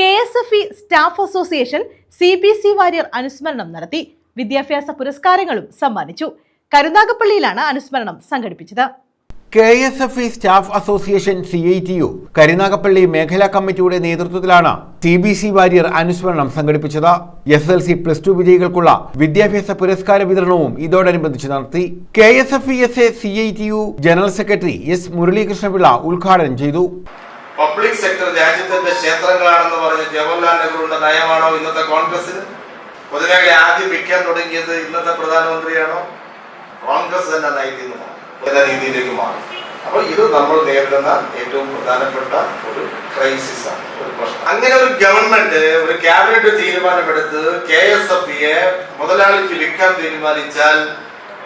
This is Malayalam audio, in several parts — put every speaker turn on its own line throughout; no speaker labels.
K S F E staff association C B C Warrier അനുസ്മരണം നടത്തി. വിദ്യാഭ്യാസ പുരസ്കാരങ്ങളും സമ്മാനിച്ചു. കരുനാഗപ്പള്ളിയിലാണ് അനുസ്മരണം സംഘടിപ്പിച്ചത്.
K S F E staff association C I T U Karunagappally മേഖലാ കമ്മിറ്റിയുടെ നേതൃത്വത്തിലാണ് സി ബി സി വാര്യർ അനുസ്മരണം സംഘടിപ്പിച്ചത്. S L C plus two വിജയികൾക്കുള്ള വിദ്യാഭ്യാസ പുരസ്കാര വിതരണവും ഇതോടനുബന്ധിച്ച് നടത്തി. K S F E S A C I T U general secretary S Muralikrishnapillai ഉദ്ഘാടനം ചെയ്തു.
പബ്ലിക് സെക്ടർ രാജ്യത്തിന്റെ ക്ഷേത്രങ്ങളാണെന്ന് പറഞ്ഞ് ജവഹർലാൽ നെഹ്റുവിന്റെ നയമാണോ ഇന്നത്തെ കോൺഗ്രസിന് പൊതുമേഖല ആദ്യം വിൽക്കാൻ തുടങ്ങിയത് ഇന്നത്തെ പ്രധാനമന്ത്രിയാണോ? കോൺഗ്രസ് തന്നെ നയിക്കുന്ന എന്ന രീതിയിലേക്ക് മാറി. അപ്പൊ ഇത് നമ്മൾ നേരിടുന്ന ഏറ്റവും പ്രധാനപ്പെട്ട ഒരു ക്രൈസിസ് ആണ് ഒരു പ്രശ്നം. അങ്ങനെ ഒരു ഗവൺമെന്റ് ഒരു ക്യാബിനറ്റ് തീരുമാനമെടുത്ത് കെ എസ് എഫ് എ മുതലാളിക്ക് വിൽക്കാൻ തീരുമാനിച്ചാൽ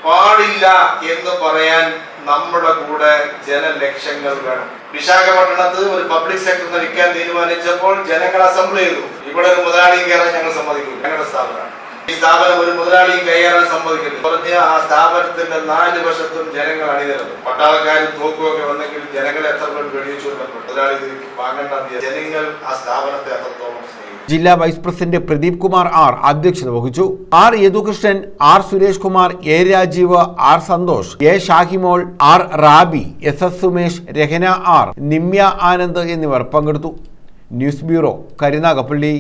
പാടില്ല എന്ന് പറയാൻ നമ്മുടെ കൂടെ ജനലക്ഷങ്ങൾ വേണം. വിശാഖപട്ടണത്ത് ഒരു പബ്ലിക് സെക്ടർ നിൽക്കാൻ തീരുമാനിച്ചപ്പോൾ ജനങ്ങൾ അസംബ്ലി ചെയ്തു. ഇവിടെ ഒരു മുതലാളിയും കയറാൻ ഞങ്ങൾ സമ്മതിക്കും ഞങ്ങളുടെ സ്ഥാപനമാണ്. ഈ സ്ഥാപനം ഒരു മുതലാളിയും കയറാൻ സംഭവിക്കുന്നു പറഞ്ഞ് ആ സ്ഥാപനത്തിന്റെ നാല് വശത്തും ജനങ്ങൾ അണിനിരന്നു. പട്ടാളക്കാരും തോക്കുമൊക്കെ വന്നെങ്കിൽ ജനങ്ങളെ എത്ര പേർ വെടിവെച്ചു മുതലാളി വാങ്ങേണ്ട ജനങ്ങൾ ആ സ്ഥാപനത്തെ അത്രത്തോളം
ജില്ലാ vice president Pradeep Kumar R അധ്യക്ഷത വഹിച്ചു. R Yadukrishnan R Suresh Kumar A Rajeev R Santhosh A Shahimol R Rabi S S Sumesh Rahana R Nimya Anand എന്നിവർ പങ്കെടുത്തു. News bureau Karunagappally.